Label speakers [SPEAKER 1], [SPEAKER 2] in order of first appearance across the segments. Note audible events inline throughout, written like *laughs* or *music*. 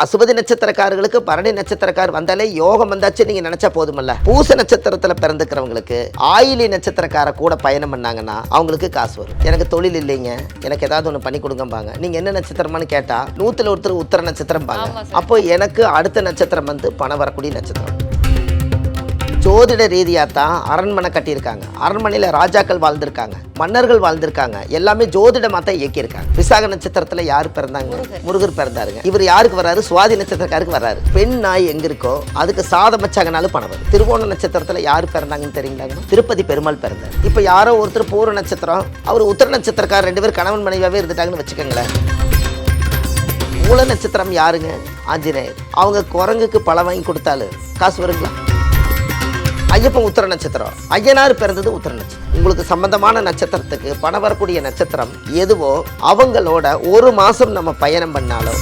[SPEAKER 1] அசுபதி நட்சத்திரக்காரர்களுக்கு பரணி நட்சத்திரக்கார் வந்தாலே யோகம் வந்தாச்சு நீங்க நினைச்சா போதுமல்ல. பூச நட்சத்திரத்துல பிறந்துக்கிறவங்களுக்கு ஆயிலி நட்சத்திரக்கார கூட பயணம் பண்ணாங்கன்னா அவங்களுக்கு காசு வரும். எனக்கு தொழில் இல்லைங்க. எனக்கு ஏதாவது ஒன்று பண்ணி கொடுங்கம்பாங்க. நீங்க என்ன நட்சத்திரமான்னு கேட்டா நூத்துல ஒருத்தர் உத்தர நட்சத்திரம் பாங்க. அப்போ எனக்கு அடுத்த நட்சத்திரம் வந்து பணம் வரக்கூடிய நட்சத்திரம். ஜோதிட ரீதியாக தான் அரண்மனை கட்டியிருக்காங்க. அரண்மனையில் ராஜாக்கள் வாழ்ந்திருக்காங்க. மன்னர்கள் வாழ்ந்திருக்காங்க. எல்லாமே ஜோதிடமாக தான் இயக்கியிருக்காங்க. விசாக நட்சத்திரத்தில் யார் பிறந்தாங்க? முருகர் பிறந்தாருங்க. இவர் யாருக்கு வராரு சுவாதி நட்சத்திரக்காருக்கு வராரு பெண் நாய் எங்க இருக்கோ அதுக்கு சாதம் வச்சாங்கனாலும் பணம் வரும் திருவோண நட்சத்திரத்தில் யார் பிறந்தாங்கன்னு தெரியுங்களாங்க திருப்பதி பெருமாள் பிறந்தார். இப்போ யாரோ ஒருத்தர் பூர நட்சத்திரம் அவர் உத்தர நட்சத்திரக்கார் ரெண்டு பேர் கணவன் மனைவியாகவே இருந்துட்டாங்கன்னு வச்சுக்கோங்களேன். மூல நட்சத்திரம் யாருங்க? ஆஞ்சநேயர். அவங்க குரங்குக்கு பழம் வாங்கி கொடுத்தாலும் காசு வருங்களா? ஐயப்பன் உத்தர நட்சத்திரம். ஐயனார் பிறந்தது உத்தர நட்சத்திரம். உங்களுக்கு சம்பந்தமான நட்சத்திரத்துக்கு பணம் வரக்கூடிய நட்சத்திரம் எதுவோ அவங்களோட ஒரு மாதம் நம்ம பயணம் பண்ணாலும்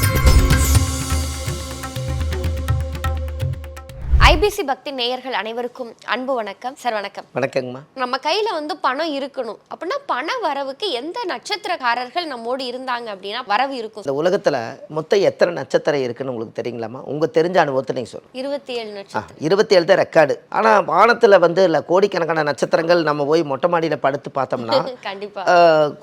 [SPEAKER 2] ஐபிசி பக்தி நேயர்கள் அனைவருக்கும் அன்பு வணக்கம். சார் வணக்கம்.
[SPEAKER 1] வணக்கங்கம்மா.
[SPEAKER 2] நம்ம கையில வந்து பணம் இருக்கணும். அப்படின்னா பண வரவுக்கு எந்த நட்சத்திரக்காரர்கள் நம்மோடு இருந்தாங்க அப்படின்னா வரவு இருக்கும்?
[SPEAKER 1] இந்த உலகத்துல மொத்தம் எத்தனை நட்சத்திரம் இருக்குன்னு உங்களுக்கு தெரியுங்களாமா உங்க தெரிஞ்ச அனுபவத்தை நீங்க சொல்லுங்க.
[SPEAKER 2] இருபத்தி ஏழு நட்சத்திரம்.
[SPEAKER 1] இருபத்தி ஏழு தான் ரெக்கார்டு ஆனால் வானத்தில் வந்து இல்லை கோடிக்கணக்கான நட்சத்திரங்கள் நம்ம போய் மொட்டை மாடியில் படுத்து பார்த்தோம்னா *laughs*
[SPEAKER 2] கண்டிப்பா.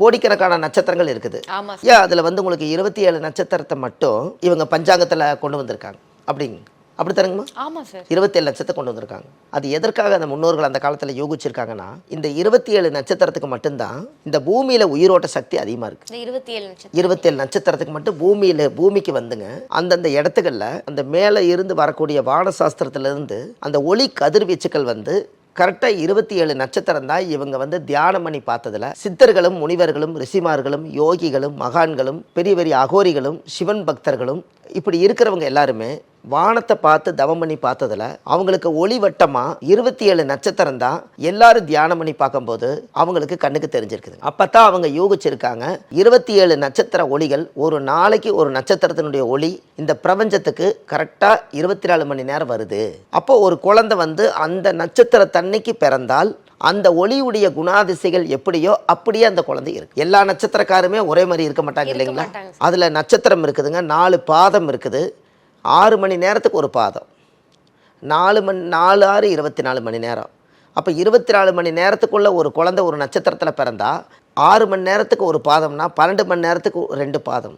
[SPEAKER 1] கோடிக்கணக்கான நட்சத்திரங்கள் இருக்குது.
[SPEAKER 2] ஆமா
[SPEAKER 1] அதில் வந்து உங்களுக்கு இருபத்தி ஏழு நட்சத்திரத்தை மட்டும் இவங்க பஞ்சாங்கத்தில் கொண்டு வந்திருக்காங்க? அப்படிங்க. அப்படி தருங்கம்மா?
[SPEAKER 2] ஆமா சார்
[SPEAKER 1] இருபத்தேழு லட்சத்தை கொண்டு வந்திருக்காங்க. அது எதற்காக அந்த முன்னோர்கள் அந்த காலத்தில் யோகிச்சிருக்காங்கன்னா இந்த இருபத்தி ஏழு நட்சத்திரத்துக்கு மட்டும்தான் இந்த பூமியில் உயிரோட்ட சக்தி அதிகமாக இருக்குது
[SPEAKER 2] இந்த இருபத்தி ஏழு
[SPEAKER 1] இருபத்தேழு நட்சத்திரத்துக்கு மட்டும் பூமியில் பூமிக்கு வந்துங்க. அந்தந்த இடத்துகளில் அந்த மேலே இருந்து வரக்கூடிய வானசாஸ்திரத்திலிருந்து அந்த ஒளி கதிர்வீச்சுக்கள் வந்து கரெக்டாக இருபத்தி ஏழு நட்சத்திரம் தான் இவங்க வந்து தியானம் பண்ணி பார்த்ததுல. சித்தர்களும் முனிவர்களும் ரிஷிமார்களும் யோகிகளும் மகான்களும் பெரிய பெரிய அகோரிகளும் சிவன் பக்தர்களும் இப்படி இருக்கிறவங்க எல்லாருமே வானத்தை பார்த்து தவம் பண்ணி பார்த்ததுல அவங்களுக்கு ஒளிவட்டமாக இருபத்தி ஏழு நட்சத்திரம் தான் எல்லாரும் தியானம் பண்ணி பார்க்கும்போது அவங்களுக்கு கண்ணுக்கு தெரிஞ்சிருக்குது. அப்பதான் அவங்க யோகிச்சிருக்காங்க இருபத்தி ஏழு நட்சத்திர ஒளிகள் ஒரு நாளைக்கு ஒரு நட்சத்திரத்தினுடைய ஒளி இந்த பிரபஞ்சத்துக்கு கரெக்டாக இருபத்தி நாலு மணி நேரம் வருது. அப்போ ஒரு குழந்தை வந்து அந்த நட்சத்திர தன்னைக்கு பிறந்தால் அந்த ஒளியுடைய குணாதிசைகள் எப்படியோ அப்படியே அந்த குழந்தை இருக்கு. எல்லா நட்சத்திரக்காருமே ஒரே மாதிரி இருக்க மாட்டாங்க இல்லைங்களா? அதில் நட்சத்திரம் இருக்குதுங்க நாலு பாதம் இருக்குது. ஆறு மணி நேரத்துக்கு ஒரு பாதம். நாலு மணி நாலு ஆறு இருபத்தி நாலு மணி நேரம். அப்போ இருபத்தி நாலு மணி நேரத்துக்குள்ள ஒரு குழந்தை ஒரு நட்சத்திரத்தில் பிறந்தா ஆறு மணி நேரத்துக்கு ஒரு பாதம்னா பன்னெண்டு மணி நேரத்துக்கு ரெண்டு பாதம்.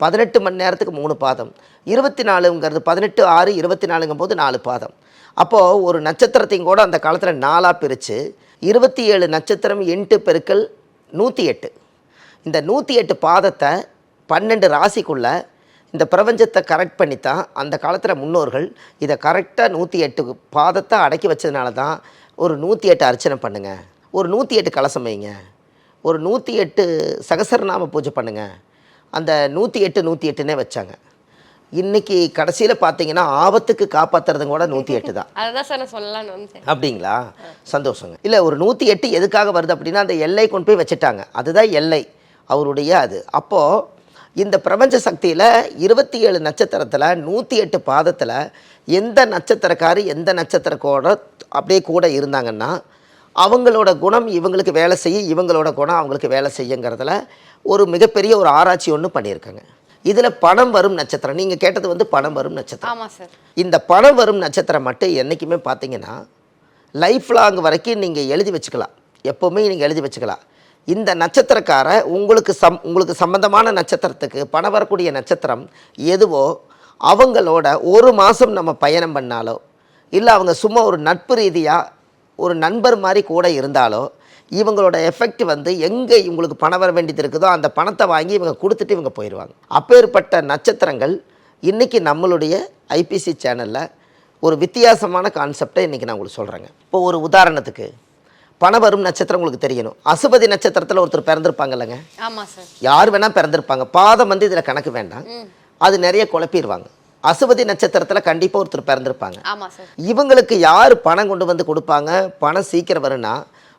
[SPEAKER 1] பதினெட்டு மணி நேரத்துக்கு மூணு பாதம். இருபத்தி நாலுங்கிறது பதினெட்டு ஆறு இருபத்தி நாலுங்கும் போது நாலு பாதம். அப்போது ஒரு நட்சத்திரத்தையும் கூட அந்த காலத்தில் நாலாக பிரித்து இருபத்தி ஏழு நட்சத்திரம் எட்டு பெருக்கள் நூற்றி எட்டு. இந்த நூற்றி எட்டு பாதத்தை பன்னெண்டு ராசிக்குள்ளே இந்த பிரபஞ்சத்தை கரெக்ட் பண்ணி தான் அந்த காலத்தில் முன்னோர்கள் இதை கரெக்டாக நூற்றி எட்டு பாதத்தை அடக்கி வச்சதுனால தான் ஒரு நூற்றி எட்டு அர்ச்சனை பண்ணுங்க. ஒரு நூற்றி எட்டு கலசம் வைங்க. ஒரு நூற்றி எட்டு சகசரநாம பூஜை பண்ணுங்க. அந்த நூற்றி எட்டு நூற்றி எட்டுன்னே வச்சாங்க. இன்னைக்கு கடைசியில் பார்த்தீங்கன்னா ஆபத்துக்கு காப்பாற்றுறதுங்க கூட நூற்றி எட்டு தான்.
[SPEAKER 2] அததான் சார் வந்தேன்.
[SPEAKER 1] அப்படிங்களா? சந்தோஷங்க. இல்லை ஒரு நூற்றி எட்டு எதுக்காக வருது அப்படின்னா அந்த எல்லை கொண்டு போய் வச்சுட்டாங்க. அதுதான் எல்லை. அவருடைய அது. அப்போது இந்த பிரபஞ்ச சக்தியில் இருபத்தி ஏழு நட்சத்திரத்தில் நூற்றி எட்டு பாதத்தில் எந்த நட்சத்திரக்காரு எந்த நட்சத்திரக்கோட அப்படியே கூட இருந்தாங்கன்னா அவங்களோட குணம் இவங்களுக்கு வேலை செய்ய இவங்களோட குணம் அவங்களுக்கு வேலை செய்யுங்கிறதுல ஒரு மிகப்பெரிய ஒரு ஆராய்ச்சி ஒன்று பண்ணியிருக்காங்க. இதில் பணம் வரும் நட்சத்திரம் நீங்கள் கேட்டது வந்து பணம் வரும் நட்சத்திரம்.
[SPEAKER 2] சார்.
[SPEAKER 1] இந்த பணம் வரும் நட்சத்திரம் மட்டும் என்றைக்குமே பார்த்தீங்கன்னா லைஃப் லாங் வரைக்கும் நீங்கள் எழுதி வச்சுக்கலாம். எப்போவுமே நீங்கள் எழுதி வச்சுக்கலாம். இந்த நட்சத்திரக்கார உங்களுக்கு சம் உங்களுக்கு சம்பந்தமான நட்சத்திரத்துக்கு பணம் வரக்கூடிய நட்சத்திரம் எதுவோ அவங்களோட ஒரு மாதம் நம்ம பயணம் பண்ணாலோ இல்லை அவங்க சும்மா ஒரு நட்பு ரீதியாக ஒரு நண்பர் மாதிரி கூட இருந்தாலோ இவங்களோட எஃபெக்ட் வந்து எங்கே இவங்களுக்கு பணம் வர வேண்டியது இருக்குதோ அந்த பணத்தை வாங்கி இவங்க கொடுத்துட்டு இவங்க போயிடுவாங்க. அப்பேற்பட்ட நட்சத்திரங்கள் இன்றைக்கி நம்மளுடைய ஐபிசி சேனலில் ஒரு வித்தியாசமான கான்செப்டை இன்றைக்கி நான் உங்களுக்கு சொல்கிறேங்க இப்போ ஒரு உதாரணத்துக்கு பணம் வரும் நட்சத்திரம் உங்களுக்கு தெரியணும். அசுபதி நட்சத்திரத்தில் ஒருத்தர் பிறந்திருப்பாங்கல்லங்க. யார் வேணால் பிறந்திருப்பாங்க. பாதம் வந்து இதில் கணக்கு வேண்டாம். அது நிறைய குழப்பிடுவாங்க. அசுபதி நட்சத்திரத்தில் கண்டிப்பாக ஒருத்தர் பிறந்திருப்பாங்க. இவங்களுக்கு யார் பணம் கொண்டு வந்து கொடுப்பாங்க? பணம் சீக்கிரம் வரும்னா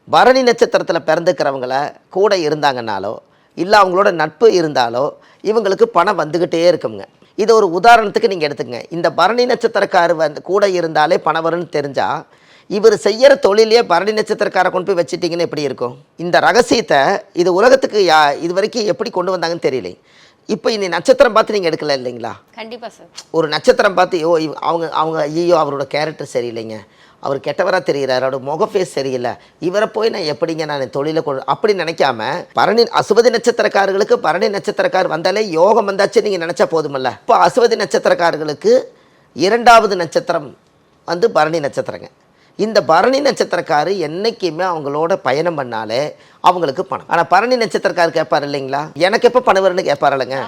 [SPEAKER 1] பரணி நட்சத்திரத்தில் பிறந்துக்கிறவங்கள கூட இருந்தாங்கனாலோ இல்லை அவங்களோட நட்பு இருந்தாலோ இவங்களுக்கு பணம் வந்துக்கிட்டே இருக்குங்க. இது ஒரு உதாரணத்துக்கு நீங்கள் எடுத்துக்கங்க. இந்த பரணி நட்சத்திரக்காரர் வந்து கூட இருந்தாலே பணம் வரும்னு தெரிஞ்சால் இவர் செய்யற தொழிலையே பரணி நட்சத்திரக்காரை கொண்டு போய் வச்சிட்டிங்கன்னு எப்படி இருக்கும்? இந்த ரகசியத்தை இது உலகத்துக்கு யா இது வரைக்கும் எப்படி கொண்டு வந்தாங்கன்னு தெரியல. இப்போ இனி நட்சத்திரம் பார்த்து நீங்கள் எடுக்கல இல்லைங்களா?
[SPEAKER 2] கண்டிப்பா சார்.
[SPEAKER 1] ஒரு நட்சத்திரம் பார்த்து இவ- அவங்க அவங்க ஐயோ அவரோட கேரக்டர் சரியில்லைங்க. அவர் கெட்டவராக தெரிகிறார் அவரோட முகஃபேஸ் சரியில்லை. இவரை போய் நான் எப்படிங்க நான் தொழிலை கொண்டு அப்படி நினைக்காம பரணி அசுவதி நட்சத்திரக்காரர்களுக்கு பரணி நட்சத்திரக்கார் வந்தாலே யோகம் வந்தாச்சு நீங்கள் நினச்சா போதுமல்ல. இப்போ அசுவதி நட்சத்திரக்காரர்களுக்கு இரண்டாவது நட்சத்திரம் வந்து பரணி நட்சத்திரங்க. இந்த பரணி நட்சத்திரக்காரு என்னைக்குமே அவங்களோட பயணம் பண்ணாலே அவங்களுக்கு பணம். ஆனால் பரணி நட்சத்திரக்காரு கேட்பார் இல்லைங்களா? எனக்கு எப்போ பணம் வரும்னு கேட்பார் இல்லைங்க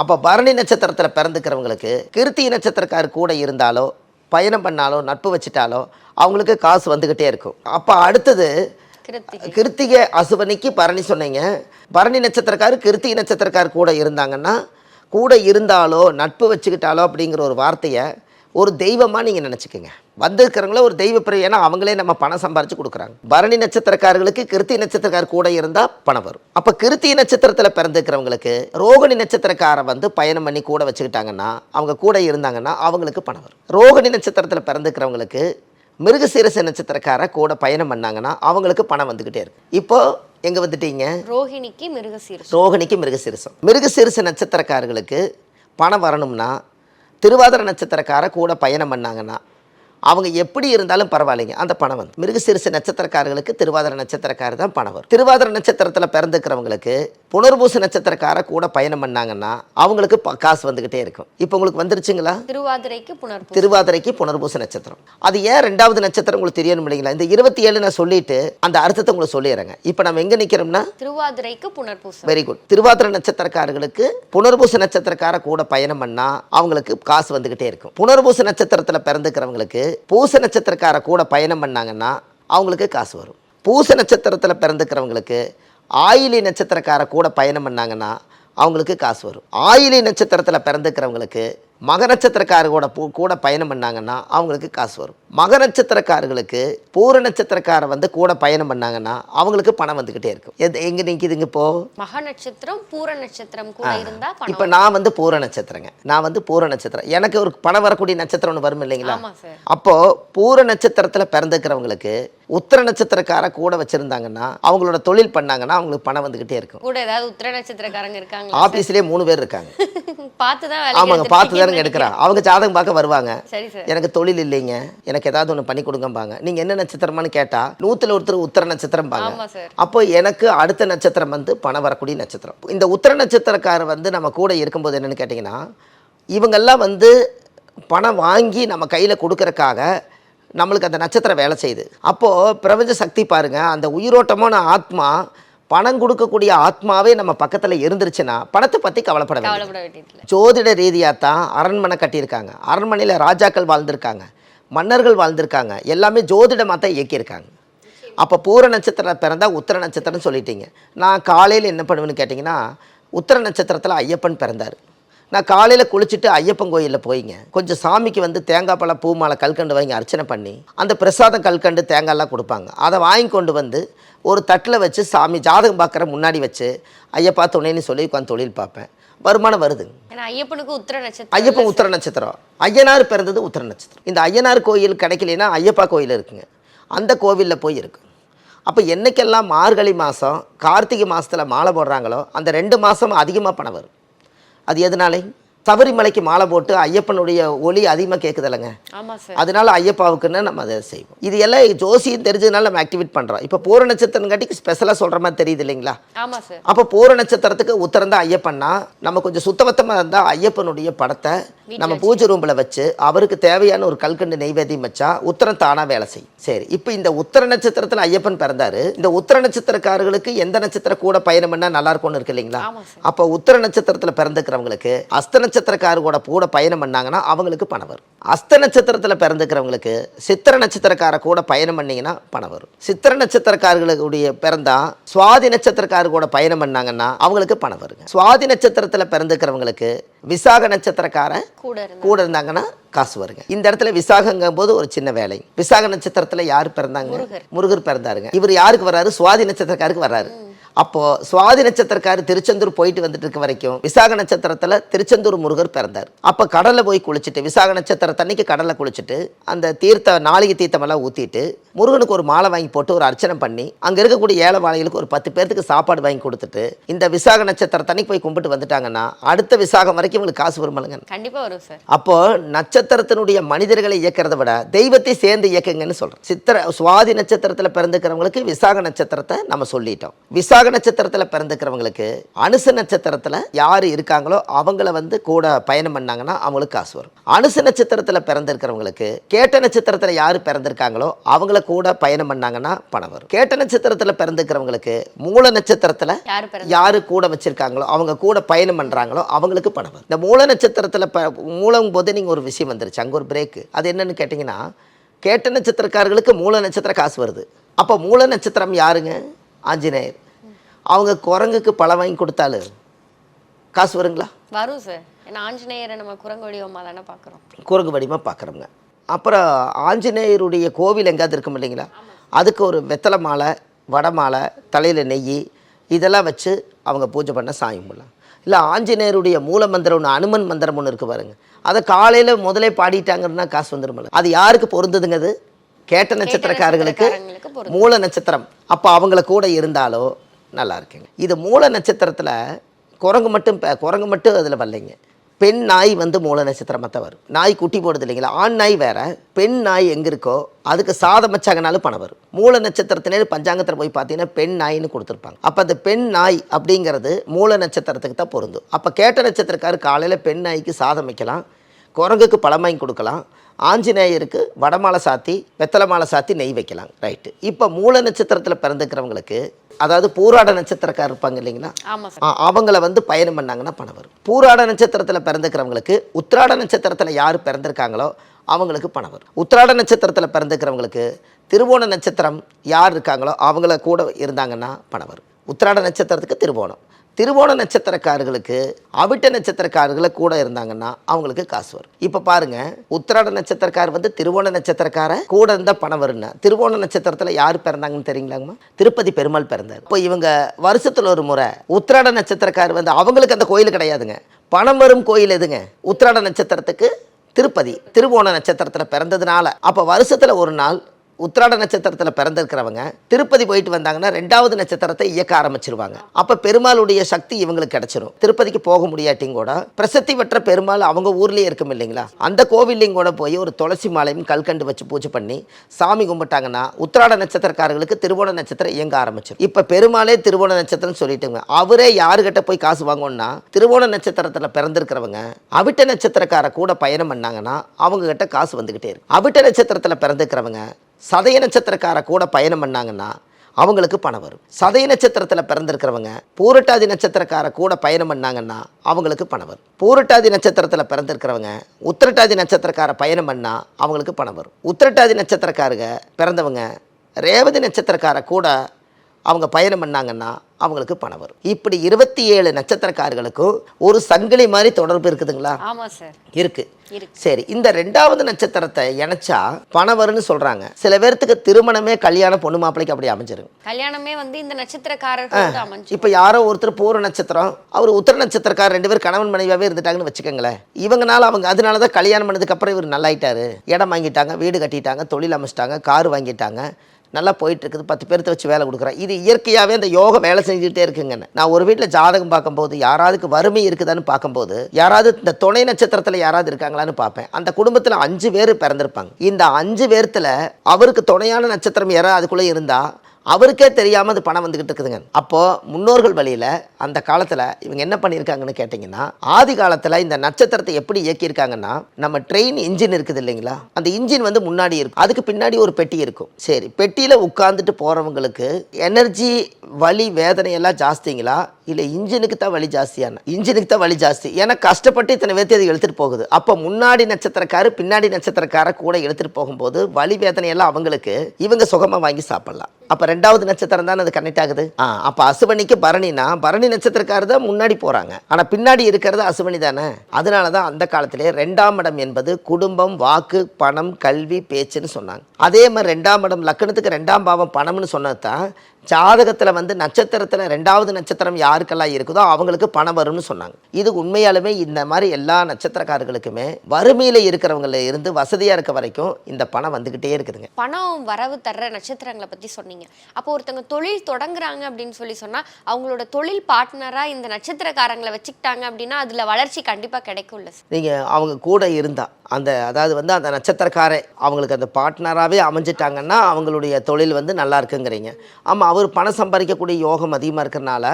[SPEAKER 1] அப்போ பரணி நட்சத்திரத்தில் பிறந்துக்கிறவங்களுக்கு கிருத்தி நட்சத்திரக்கார் கூட இருந்தாலோ பயணம் பண்ணாலோ நட்பு வச்சுட்டாலோ அவங்களுக்கு காசு வந்துக்கிட்டே இருக்கும். அப்போ அடுத்தது
[SPEAKER 2] கிருத்திகை.
[SPEAKER 1] கிருத்திகை அசுவனிக்கு பரணி சொன்னீங்க. பரணி நட்சத்திரக்காரு கிருத்திகை நட்சத்திரக்கார் கூட இருந்தாங்கன்னா கூட இருந்தாலோ நட்பு வச்சுக்கிட்டாலோ அப்படிங்கிற ஒரு வார்த்தையை ஒரு தெய்வமாக நீங்கள் நினச்சிக்கோங்க. வந்திருக்கிறவங்கள ஒரு தெய்வ பிறகு ஏன்னா அவங்களே நம்ம பணம் சம்பாரிச்சு கொடுக்குறாங்க. பரணி நட்சத்திரக்காரர்களுக்கு கிருத்தி நட்சத்திரக்கார் கூட இருந்தால் பணம் வரும். அப்போ கிருத்தி நட்சத்திரத்தில் பிறந்துக்கிறவங்களுக்கு ரோகிணி நட்சத்திரக்காரை வந்து பயணம் பண்ணி கூட வச்சுக்கிட்டாங்கன்னா அவங்க கூட இருந்தாங்கன்னா அவங்களுக்கு பணம் வரும். ரோகிணி நட்சத்திரத்தில் பிறந்துக்கிறவங்களுக்கு மிருகசீரச நட்சத்திரக்கார கூட பயணம் பண்ணாங்கன்னா அவங்களுக்கு பணம் வந்துக்கிட்டே இருக்கு. இப்போ எங்கே வந்துட்டீங்க?
[SPEAKER 2] ரோஹிணிக்கு மிருகசீரிஷம்
[SPEAKER 1] ரோகிணிக்கு மிருகசீரிசம். மிருகசீரிச நட்சத்திரக்காரர்களுக்கு பணம் வரணும்னா திருவாதிர நட்சத்திரக்கார கூட பயணம் பண்ணாங்கன்னா அவங்க எப்படி இருந்தாலும் பரவாயில்லைங்க. அந்த பணம் வந்து மிருகசீரிச நட்சத்திரக்காரர்களுக்கு திருவாதிர நட்சத்திரக்காரர் தான் பணம் வரும். திருவாதிர நட்சத்திரத்தில் பிறந்துக்கிறவங்களுக்கு புனர்பூச நட்சத்திரக்கார கூட பயணம் பண்ணாங்கன்னா அவங்களுக்கு காசு வந்துக்கிட்டே இருக்கும். இப்போ உங்களுக்கு வந்துருச்சுங்களா?
[SPEAKER 2] திருவாதிரைக்கு புனர்பூசம்
[SPEAKER 1] திருவாதிரைக்கு புனர்பூச நட்சத்திரம். அது ஏன் ரெண்டாவது நட்சத்திரம் உங்களுக்கு தெரியணும் இல்லைங்களா? இந்த இருபத்தி ஏழு நான் சொல்லிட்டு அந்த அர்த்தத்தை உங்களுக்கு சொல்லிடுறேங்க. இப்போ நம்ம எங்கே நிற்கிறோம்னா
[SPEAKER 2] திருவாதிரைக்கு புனர்பூசம்
[SPEAKER 1] வெரி குட் திருவாதிரை நட்சத்திரக்காரர்களுக்கு புனர்பூச நட்சத்திரக்கார கூட பயணம் பண்ணா அவங்களுக்கு காசு வந்துகிட்டே இருக்கும். புனர்பூச நட்சத்திரத்தில் பிறந்துக்கிறவங்களுக்கு பூச நட்சத்திரக்கார கூட பயணம் பண்ணாங்கன்னா அவங்களுக்கு காசு வரும். பூச நட்சத்திரத்தில் பிறந்துக்கிறவங்களுக்கு ஆயிலி நட்சத்திரக்கார கூட பயணம் பண்ணாங்கன்னா அவங்களுக்கு காசு வரும். ஆயிலி நட்சத்திரத்தில் பிறந்துக்கிறவங்களுக்கு மக நட்சத்திரக்கார கூட பூ கூட பயணம் பண்ணாங்கன்னா அவங்களுக்கு காசு வரும். மக நட்சத்திரக்காரர்களுக்கு பூர நட்சத்திரக்கார வந்து கூட பயணம் பண்ணாங்கன்னா அவங்களுக்கு பணம் வந்துக்கிட்டே இருக்கும். எது எங்கே நிற்கிதுங்க இப்போ?
[SPEAKER 2] மக நட்சத்திரம் பூர நட்சத்திரம் கூட இருந்தா
[SPEAKER 1] இப்போ நான் வந்து பூர நட்சத்திரங்க. நான் வந்து பூர நட்சத்திரம். எனக்கு ஒரு பணம் வரக்கூடிய நட்சத்திரம் ஒன்று வரும் இல்லைங்களா? அப்போ பூர நட்சத்திரத்தில் பிறந்துக்கிறவங்களுக்கு உத்திர நட்சத்திரக்கார கூட வச்சிருந்தாங்கன்னா அவங்களோட தொழில் பண்ணாங்கன்னா அவங்களுக்கு பணம் வந்துக்கிட்டே இருக்கும்.
[SPEAKER 2] கூட ஏதாவது உத்திர நட்சத்திரக்காரங்க இருக்காங்களா
[SPEAKER 1] ஆஃபீஸ்லேயே மூணு பேர் இருக்காங்க. *laughs*
[SPEAKER 2] பார்த்து தான்
[SPEAKER 1] ஆமாங்க பார்த்து
[SPEAKER 2] எடுத்திருக்கீங்கன்னு
[SPEAKER 1] எடுக்கிறாங்க அவங்க ஜாதகம் பார்க்க வருவாங்க. எனக்கு தொழில் இல்லைங்க. எனக்கு ஏதாவது ஒன்று பண்ணி கொடுங்கம்பாங்க. நீங்கள் என்ன நட்சத்திரமான்னு கேட்டால் நூற்றில் ஒருத்தர் உத்தர நட்சத்திரம் பாங்க. அப்போ எனக்கு அடுத்த நட்சத்திரம் வந்து பணம் வரக்கூடிய நட்சத்திரம். இந்த உத்தர நட்சத்திரக்காரர் வந்து நம்ம கூட இருக்கும்போது என்னன்னு கேட்டிங்கன்னா இவங்கெல்லாம் வந்து பணம் வாங்கி நம்ம கையில் கொடுக்கறக்காக நம்மளுக்கு அந்த நட்சத்திரம் வேலை செய்யுது. அப்போது பிரபஞ்ச சக்தி பாருங்கள் அந்த உயிரோட்டமான ஆத்மா பணம் கொடுக்கக்கூடிய ஆத்மாவே நம்ம பக்கத்தில் இருந்துருச்சுன்னா பணத்தை பற்றி
[SPEAKER 2] கவலைப்பட வேண்டியதில்லை.
[SPEAKER 1] ஜோதிட ரீதியாக தான் அரண்மனை கட்டியிருக்காங்க. அரண்மனையில் ராஜாக்கள் வாழ்ந்திருக்காங்க. மன்னர்கள் வாழ்ந்திருக்காங்க. எல்லாமே ஜோதிடமாக தான் இயக்கியிருக்காங்க. அப்போ பூர நட்சத்திரம் பிறந்தா உத்தர நட்சத்திரம்னு சொல்லிட்டீங்க. நான் காலையில் என்ன பண்ணுவேன்னு கேட்டிங்கன்னா உத்தர நட்சத்திரத்தில் ஐயப்பன் பிறந்தார். நான் காலையில் குளிச்சுட்டு ஐயப்பன் கோயிலில் போயிங்க. கொஞ்சம் சாமிக்கு வந்து தேங்காய் பழம் பூ மாலை கல்கண்டு வாங்கி அர்ச்சனை பண்ணி அந்த பிரசாதம் கல்கண்டு தேங்காய்லாம் கொடுப்பாங்க. அதை வாங்கி கொண்டு வந்து ஒரு தட்டில் வச்சு சாமி ஜாதகம் பார்க்குற முன்னாடி வச்சு ஐயப்பா துணைன்னு சொல்லி உட்காந்து தொழில் பார்ப்பேன். வருமானம்
[SPEAKER 2] ஏன்னா ஐயப்பனுக்கு உத்திர நட்சத்திரம்
[SPEAKER 1] ஐயப்பன் உத்தர நட்சத்திரம். ஐயனார் பிறந்தது உத்தர நட்சத்திரம். இந்த ஐயனார் கோயில் கிடைக்கலைன்னா ஐயப்பா கோயில் இருக்குங்க. அந்த கோவிலில் போய் இருக்கு. அப்போ என்னைக்கெல்லாம் மார்கழி மாதம் கார்த்திகை மாதத்தில் மாலை போடுறாங்களோ அந்த ரெண்டு மாதம் அதிகமாக பணம் வரும். அது எதனாலே? சபரிமலைக்கு மாலை போட்டு ஐயப்பனுடைய ஒளி அதிகமாக கேட்குதில்லைங்க அதனால ஐயப்பாவுக்குன்னு நம்ம அதை செய்வோம். இது எல்லாம் ஜோசியம் தெரிஞ்சதுனால நம்ம ஆக்டிவேட் பண்ணுறோம் இப்போ பூர நட்சத்திரங்காட்டிக்கு ஸ்பெஷலாக சொல்கிற மாதிரி தெரியுது இல்லைங்களா? அப்போ பூர நட்சத்திரத்துக்கு உத்தரம் தான் ஐயப்பன்னா நம்ம கொஞ்சம் சுத்தபத்தமாக இருந்தால் ஐயப்பனுடைய படத்தை நம்ம பூஜை ரூமில் வச்சு அவருக்கு தேவையான ஒரு கல்கண்டு நெய்வேத்தியம் வச்சா உத்தரம் தானாக வேலை செய்யும். சரி இப்போ இந்த உத்தர நட்சத்திரத்தில் ஐயப்பன் பிறந்தாரு. இந்த உத்தர நட்சத்திரக்காரர்களுக்கு எந்த நட்சத்திரம் கூட பயணம் பண்ணால் நல்லா இருக்கும்னு இருக்கு இல்லைங்களா? அப்போ உத்தர நட்சத்திரத்தில் பிறந்துக்கிறவங்களுக்கு அஸ்த நட்சத்திரக்காரர் கூட கூட பயணம் பண்ணாங்கன்னா அவங்களுக்கு பணம் வரும். அஸ்த நட்சத்திரத்தில் பிறந்துக்கிறவங்களுக்கு சித்திர நட்சத்திரக்கார கூட பயணம் பண்ணீங்கன்னா பணம் வரும். சித்திர நட்சத்திரக்காரர்களுடைய பிறந்தா சுவாதி நட்சத்திரக்காரர் கூட பயணம் பண்ணாங்கன்னா அவங்களுக்கு பணம் வருங்க. சுவாதி நட்சத்திரத்தில் பிறந்துக்கிறவங்களுக்கு விசாக நட்சத்திரக்கார
[SPEAKER 2] கூட இருந்தா
[SPEAKER 1] கூட இருந்தாங்கன்னா காசு வருங்க. இந்த இடத்துல விசாகங்கும் போது ஒரு சின்ன வேலை. விசாக நட்சத்திரத்தில் யார் பிறந்தாங்க?
[SPEAKER 2] முருகர்.
[SPEAKER 1] முருகர் பிறந்தாருங்க. இவர் யாருக்கு வர்றாரு? சுவாதி நட்சத்திரக்காருக்கு வர்றாரு. அப்போது சுவாதி நட்சத்திரக்காரர் திருச்செந்தூர் போயிட்டு வந்துட்டு இருக்க வரைக்கும் விசாக நட்சத்திரத்தில் திருச்செந்தூர் முருகர் பிறந்தார். அப்போ கடலில் போய் குளிச்சுட்டு விசாக நட்சத்திரத்தன்னைக்கு கடலில் குளிச்சுட்டு அந்த தீர்த்த நாளிகை தீர்த்தமெல்லாம் ஊற்றிட்டு முருகனுக்கு ஒரு மாலை வாங்கி போட்டு ஒரு அர்ச்சனை பண்ணி அங்கே இருக்கக்கூடிய ஏழை வாழைகளுக்கு ஒரு பத்து பேர்த்துக்கு சாப்பாடு வாங்கி கொடுத்துட்டு இந்த விசாக நட்சத்திரத்தன்னைக்கு போய் கும்பிட்டு வந்துட்டாங்கன்னா அடுத்த விசாகம் வரைக்கும் உங்களுக்கு காசு வருமானுங்க.
[SPEAKER 2] கண்டிப்பா வரும் சார்.
[SPEAKER 1] அப்போ நட்சத்திரத்தினுடைய மனிதர்களை இயக்கிறத விட தெய்வத்தை சேர்ந்து இயக்குங்கன்னு சொல்றோம். சித்திர சுவாதி நட்சத்திரத்தில் பிறந்துக்கிறவங்களுக்கு விசாக நட்சத்திரத்தை நம்ம சொல்லிட்டோம். விசாக நட்சத்திரத்தில் பிறந்துக்கிறவங்களுக்கு அனுச நட்சத்திரத்தில் யார் இருக்காங்களோ அவங்கள வந்து கூட பயணம் பண்ணாங்கன்னா அவங்களுக்கு காசு வரும். அனுச நட்சத்திரத்தில் பிறந்திருக்கிறவங்களுக்கு கேட்ட நட்சத்திரத்தில் யார் பிறந்திருக்காங்களோ அவங்கள கூட பயணம் பண்ணாங்கன்னா பணம் வரும். கேட்ட நட்சத்திரத்தில் பிறந்துக்கிறவங்களுக்கு மூல நட்சத்திரத்தில்
[SPEAKER 2] யாரு
[SPEAKER 1] கூட வச்சிருக்காங்களோ அவங்க கூட பயணம் பண்றாங்களோ அவங்களுக்கு பணம் வரும். இந்த மூல நட்சத்திரத்தில் ப மூலம் போது நீங்கள் ஒரு விஷயம் வந்துருச்சு அங்கே ஒரு பிரேக்கு அது என்னன்னு கேட்டிங்கன்னா கேட்ட நட்சத்திரக்காரர்களுக்கு மூல நட்சத்திர காசு வருது. அப்போ மூல நட்சத்திரம் யாருங்க? ஆஞ்சநேயர். அவங்க குரங்குக்கு பழம் வாங்கி கொடுத்தாலும் காசு வருங்களா?
[SPEAKER 2] வரும் சார். ஏன்னா ஆஞ்சநேயரை நம்ம குரங்கு வடிவமா தானே பாக்குறோம்
[SPEAKER 1] குரங்கு வடிவமாக பார்க்குறோங்க அப்புறம் ஆஞ்சநேயருடைய கோவில் எங்கேயாவது இருக்கும் இல்லைங்களா? அதுக்கு ஒரு வெத்தலை மாலை வடை மாலை தலையில் நெய் இதெல்லாம் வச்சு அவங்க பூஜை பண்ண சாமி கும்பிடலாம். இல்லை ஆஞ்சநேயருடைய மூல மந்திரம் ஒன்று அனுமன் மந்திரம் ஒன்று இருக்குது பாருங்க. அதை காலையில் முதலே பாடிட்டாங்கன்னா காசு வந்துருமில்ல அது யாருக்கு பொருந்ததுங்க அது? கேட்ட நட்சத்திரக்காரர்களுக்கு. மூல நட்சத்திரம். அப்போ அவங்கள கூட இருந்தாலோ நல்லா இருக்குங்க இது மூல நட்சத்திரத்தில் குரங்கு மட்டும் குரங்கு மட்டும் அதில் வரலைங்க. பெண் நாய் வந்து மூல நட்சத்திரமாக தான் வரும். நாய் குட்டி போடுது இல்லைங்களா? ஆண் நாய் வேற பெண் நாய் எங்கே இருக்கோ அதுக்கு சாதம் வச்சாங்கனாலும் பணம் வரும். மூல நட்சத்திரத்தினே பஞ்சாங்கத்தில் போய் பார்த்தீங்கன்னா பெண் நாயின்னு கொடுத்துருப்பாங்க. அப்போ அந்த பெண் நாய் அப்படிங்கிறது மூல நட்சத்திரத்துக்கு தான் பொருந்தும். அப்போ கேட்ட நட்சத்திரக்காரர் காலையில் பெண் நாய்க்கு சாதம் வைக்கலாம் குரங்குக்கு பழம் வாங்கி கொடுக்கலாம் ஆஞ்சநேயருக்கு வடமாலை சாத்தி வெத்தலை மாலை சாத்தி நெய் வைக்கலாம். ரைட்டு. இப்போ மூல நட்சத்திரத்தில் பிறந்துக்கிறவங்களுக்கு அதாவது பூராட நட்சத்திரக்காரர் இருப்பாங்க இல்லைங்களா? அவங்கள வந்து பயணம் பண்ணாங்கன்னா பணம் வரும். பூராட நட்சத்திரத்தில் பிறந்துக்கிறவங்களுக்கு உத்திராட நட்சத்திரத்தில் யார் பிறந்திருக்காங்களோ அவங்களுக்கு பணம் வரும். உத்திராட நட்சத்திரத்தில் பிறந்துக்கிறவங்களுக்கு திருவோண நட்சத்திரம் யார் இருக்காங்களோ அவங்கள கூட இருந்தாங்கன்னா பணம் வரும். உத்திராட நட்சத்திரத்துக்கு திருவோணம். திருவோண நட்சத்திரக்காரர்களுக்கு அவிட்ட நட்சத்திரக்காரர்களை கூட இருந்தாங்கன்னா அவங்களுக்கு காசு வரும். இப்போ பாருங்க உத்திராட நட்சத்திரக்கார் வந்து திருவோண நட்சத்திரக்கார கூட இருந்தால் பணம் வரும்னா திருவோண நட்சத்திரத்தில் யார் பிறந்தாங்கன்னு தெரியுங்களாங்கம்மா? திருப்பதி பெருமாள் பிறந்தார். இப்போ இவங்க வருஷத்தில் ஒரு முறை உத்திராட நட்சத்திரக்கார் வந்து அவங்களுக்கு அந்த கோயில் கிடையாதுங்க. பணம் வரும் கோயில் எதுங்க? உத்திராட நட்சத்திரத்துக்கு திருப்பதி திருவோண நட்சத்திரத்தில் பிறந்ததுனால. அப்போ வருஷத்தில் ஒரு நாள் உத்திராட நட்சத்திரத்தில் பிறந்திருக்கிறவங்க திருப்பதி போயிட்டு வந்தாங்கன்னா ரெண்டாவது நட்சத்திரத்தை இயக்க ஆரம்பிச்சிருவாங்க. அப்போ பெருமாளுடைய சக்தி இவங்களுக்கு கிடைச்சிரும். திருப்பதிக்கு போக முடியாட்டியும் கூட பிரசித்தி பெற்ற பெருமாள் அவங்க ஊர்லேயே இருக்கும் இல்லைங்களா? அந்த கோவில்லையும் கூட போய் ஒரு துளசி மாலையும் கல்கண்டு வச்சு பூஜை பண்ணி சாமி கும்பிட்டாங்கன்னா உத்திராட நட்சத்திரக்காரர்களுக்கு திருவோண நட்சத்திரம் இயங்க ஆரம்பிச்சிடும் இப்போ பெருமாளே திருவோண நட்சத்திரம் சொல்லிட்டுங்க. அவரே யாருக்கிட்ட போய் காசு வாங்கணும்னா திருவோண நட்சத்திரத்தில் பிறந்திருக்கிறவங்க அவிட்ட நட்சத்திரக்கார கூட பயணம் பண்ணாங்கன்னா அவங்க கிட்ட காசு வந்துக்கிட்டே இருக்கு அவிட்ட நட்சத்திரத்தில் பிறந்திருக்கிறவங்க சதய நட்சத்திரக்கார கூட பயணம் பண்ணாங்கன்னா அவங்களுக்கு பணம் வரும். சதய நட்சத்திரத்தில் பிறந்திருக்கிறவங்க பூரட்டாதி நட்சத்திரக்கார கூட பயணம் பண்ணாங்கன்னா அவங்களுக்கு பணம் வரும். பூரட்டாதி நட்சத்திரத்தில் பிறந்திருக்கிறவங்க உத்திரட்டாதி நட்சத்திரக்கார பயணம் பண்ணால் அவங்களுக்கு பணம் வரும். உத்திரட்டாதி நட்சத்திரக்காரங்க பிறந்தவங்க ரேவதி நட்சத்திரக்கார கூட அவங்க பயணம் பண்ணாங்கன்னா அவங்களுக்கு பணம் வரும். இப்படி இருபத்தி ஏழு நட்சத்திரக்காரர்களுக்கும் ஒரு சங்கிலி மாதிரி தொடர்பு இருக்குதுங்களா? இருக்கு. சரி இந்த ரெண்டாவது நட்சத்திரத்தை இணைச்சா பணம் வரும்னு சொல்றாங்க. சில பேர்த்துக்கு திருமணமே கல்யாணம் பொண்ணு மாப்பிள்ளைக்கு அப்படி அமைஞ்சிரும்.
[SPEAKER 2] கல்யாணமே வந்து இந்த நட்சத்திரக்காரர்கள் அமைஞ்சு
[SPEAKER 1] இப்போ யாரோ ஒருத்தர் பூர நட்சத்திரம் அவர் உத்தர நட்சத்திரக்காரர் ரெண்டு பேர் கணவன் மனைவியாவே இருந்துட்டாங்கன்னு வச்சுக்கோங்களேன். இவங்கனால அவங்க அதனால தான் கல்யாணம் பண்ணதுக்கு அப்புறம் இவர் நல்லாயிட்டாரு. இடம் வாங்கிட்டாங்க வீடு கட்டிட்டாங்க தொழில் அமைச்சிட்டாங்க கார் வாங்கிட்டாங்க. நல்லா போயிட்டுருக்குது. பத்து பேர்த்த வச்சு வேலை கொடுக்குறேன். இது இயற்கையாகவே இந்த யோகம் வேலை செஞ்சுக்கிட்டே இருக்குங்கன்னு நான் ஒரு வீட்டில் ஜாதகம் பார்க்கும்போது யாராவதுக்கு வறுமை இருக்குதான்னு பார்க்கும்போது யாராவது இந்த துணை நட்சத்திரத்தில் யாராவது இருக்காங்களான்னு பார்ப்பேன். அந்த குடும்பத்தில் அஞ்சு பேர் பிறந்திருப்பாங்க. இந்த அஞ்சு பேர்த்துல அவருக்கு துணையான நட்சத்திரம் யாராவது அதுக்குள்ளே இருந்தால் அவருக்கே தெரியாமல் அது பணம் வந்துக்கிட்டு இருக்குதுங்க. அப்போது முன்னோர்கள் வழியில் அந்த காலத்தில் இவங்க என்ன பண்ணியிருக்காங்கன்னு கேட்டிங்கன்னா ஆதி காலத்தில் இந்த நட்சத்திரத்தை எப்படி இயக்கியிருக்காங்கன்னா நம்ம ட்ரெயின் இன்ஜின் இருக்குது இல்லைங்களா? அந்த இன்ஜின் வந்து முன்னாடி இருக்கும். அதுக்கு பின்னாடி ஒரு பெட்டி இருக்கும். சரி பெட்டியில் உட்காந்துட்டு போகிறவங்களுக்கு எனர்ஜி வலி வேதனை எல்லாம் ஜாஸ்திங்களா? இல்லை இன்ஜினுக்கு தான் வலி ஜாஸ்தியான? இன்ஜினுக்கு தான் வலி ஜாஸ்தி. ஏன்னா கஷ்டப்பட்டு இத்தனை பேர்த்தி அது எடுத்துகிட்டு போகுது. அப்போ முன்னாடி நட்சத்திரக்காரு பின்னாடி நட்சத்திரக்கார கூட இழுத்துட்டு போகும்போது வலி வேதனையெல்லாம் அவங்களுக்கு இவங்க சுகமாக வாங்கி சாப்பிடலாம். அப்போ ரெண்டாவது நட்சத்திரம் தானே அது கனெக்ட் ஆகுது? ஆ அப்போ அசுவனிக்கு பரணினா பரணி நட்சத்திரக்காரர் தான் முன்னாடி போகிறாங்க ஆனால் பின்னாடி இருக்கிறது அசுவனி தானே? அதனால தான் அந்த காலத்திலே ரெண்டாம் இடம் என்பது குடும்பம் வாக்கு பணம் கல்வி பேச்சுன்னு சொன்னாங்க. அதே மாதிரி ரெண்டாம் இடம் லக்கணத்துக்கு ரெண்டாம் பாவம் பணம்னு சொன்னது தான் ஜாதகத்தில் வந்து நட்சத்திரத்தில் ரெண்டாவது நட்சத்திரம் யாருக்கெல்லாம் இருக்குதோ அவங்களுக்கு பணம் வரும்னு சொன்னாங்க. இது உண்மையாலுமே இந்த மாதிரி எல்லா நட்சத்திரக்காரர்களுக்குமே வறுமையில் இருக்கிறவங்கள இருந்து வசதியாக இருக்க வரைக்கும் இந்த பணம் வந்துக்கிட்டே இருக்குதுங்க.
[SPEAKER 2] பணம் வரவு தர்ற நட்சத்திரங்களை பத்தி சொன்னீங்க. அப்போ ஒருத்தவங்க தொழில் தொடங்குறாங்க அப்படின்னு சொல்லி சொன்னா அவங்களோட தொழில் பார்ட்னரா இந்த நட்சத்திரக்காரங்களை வச்சுக்கிட்டாங்க அப்படின்னா அதுல வளர்ச்சி கண்டிப்பா கிடைக்கும்ல
[SPEAKER 1] நீங்கள் அவங்க கூட இருந்தா அந்த அதாவது வந்து அந்த நட்சத்திரக்காரை அவங்களுக்கு அந்த பார்ட்னராகவே அமைஞ்சிட்டாங்கன்னா அவங்களுடைய தொழில் வந்து நல்லா இருக்குங்கிறீங்க. ஆமாம் அவர் பணம் சம்பாதிக்கக்கூடிய யோகம் அதிகமாக இருக்கிறனால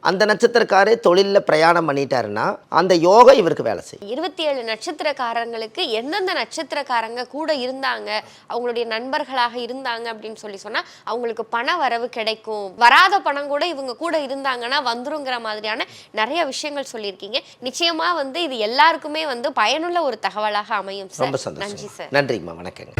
[SPEAKER 1] அந்த நட்சத்திரக்காரே தொழிலில் பிரயாணம் பண்ணிட்டாருன்னா அந்த யோகம் இவருக்கு வேலை செய்யும்.
[SPEAKER 2] இருபத்தி ஏழு நட்சத்திரக்காரங்களுக்கு எந்தெந்த நட்சத்திரக்காரங்க கூட இருந்தாங்க அவங்களுடைய நண்பர்களாக இருந்தாங்க அப்படின்னு சொல்லி சொன்னா அவங்களுக்கு பண வரவு கிடைக்கும். வராத பணம் கூட இவங்க கூட இருந்தாங்கன்னா வந்துருங்கிற மாதிரியான நிறைய விஷயங்கள் சொல்லியிருக்கீங்க. நிச்சயமா வந்து இது எல்லாருக்குமே வந்து பயனுள்ள ஒரு தகவலாக அமையும் சார். நன்றி சார்.
[SPEAKER 1] நன்றிம்மா. வணக்கங்க.